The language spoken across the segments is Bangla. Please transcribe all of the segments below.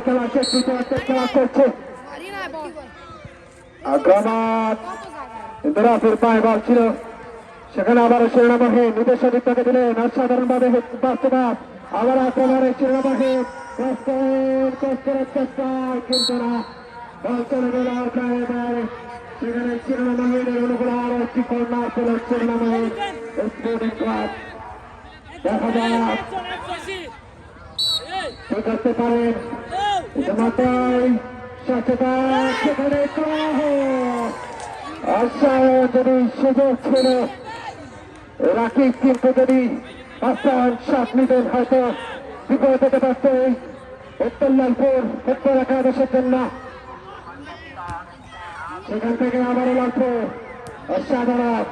খেলা দ্বিতীয়ার্ধে খেলা চলছে আগ্রামাত কিন্তু রাফির পায়ে বল ছিল সেখানে আবার শিরোনামহীন নির্দেশ দিকটাকে দিলেন অসাধারণভাবে বাস্তবাদ আবার আক্রমণের চেষ্টা কিন্তু না বল চলে গেল সেখানে শিরোনামহীনের অনুকূল আরও একটি কর্নার পেল ক্লাব দেখা যাক করতে পারেন ইতিমধ্যেই সচেতন সেখানে আশায় যদি সুযোগ ছিল রাকিব কিন্তু যদি বাস্তবায়ন শট নিতেন হয়তো বিপদ থেকে পারত সেখান থেকে আবারও লালপুর, অসাধারণ।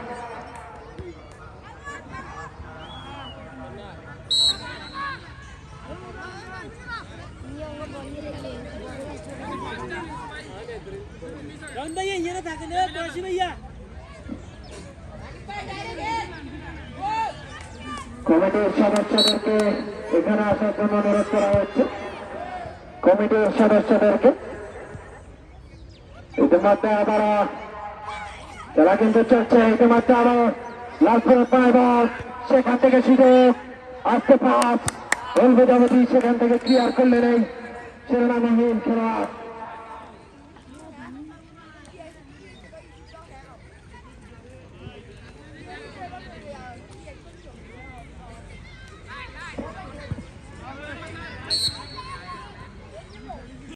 রন ভাইয়া ইয়ে ভাইয়া কমিটির সদস্যদেরকে এখানে আসার জন্য অনুরোধ করা হচ্ছে। কমিটির সদস্যদেরকে। ইতিমধ্যে আবার খেলা কিন্তু চলছে, ইতিমধ্যে আবার লালপুর পায় বল, সেখান থেকে সুযোগ আসতে পাস। বলব সেখান থেকে ক্লিয়ার করলেন এই শিরোনামহীন খেলা